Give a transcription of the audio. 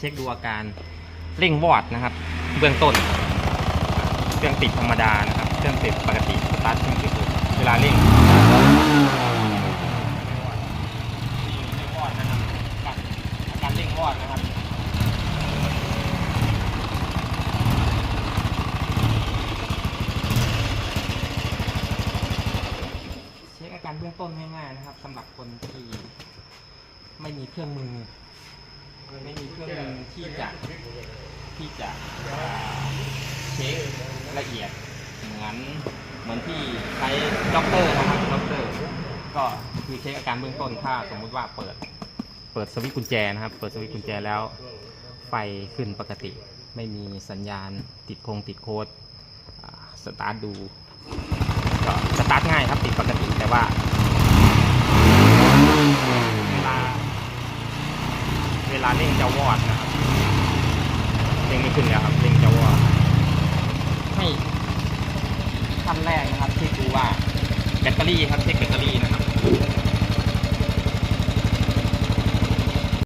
เช็คดูอาการเร่งวอดนะครับ เบื้องต้น เครื่องติดธรรมดานะครับ เครื่องติดปกติสตาร์ทเครื่องติดเวลาเร่งการเร่งวอดนะครับเช็คอาการเบื้องต้นง่ายๆนะครับสำหรับคนที่ไม่มีเครื่องมือไม่มี รื่องที่จะที่จะเช็คละเอียดเหมือนเหมือนที่ใช้ด็อกเตอร์นะครับด็อกเตอร์ก็คือเช็คอาการเบื้องต้นถ้าสมมุติว่าเปิดเปิดสวิตช์กุญแจนะครับ เปิดสวิตช์กุญแจแล้ว ไฟขึ้นปกติ ไม่มีสัญญาณติดโคงติดโคดสตาร์ทดู ก็สตาร์ทง่ายครับติดปกติแต่ว่า เวลา เว ลาเร่งจะวอดนะครับเร่งไม่ขึ้นแล้วครับเร่งจะวอดให้ขั้นแรกนะครับที่ดูว่าแบตเตอรี่ครับเช็คแบตเตอรี่นะ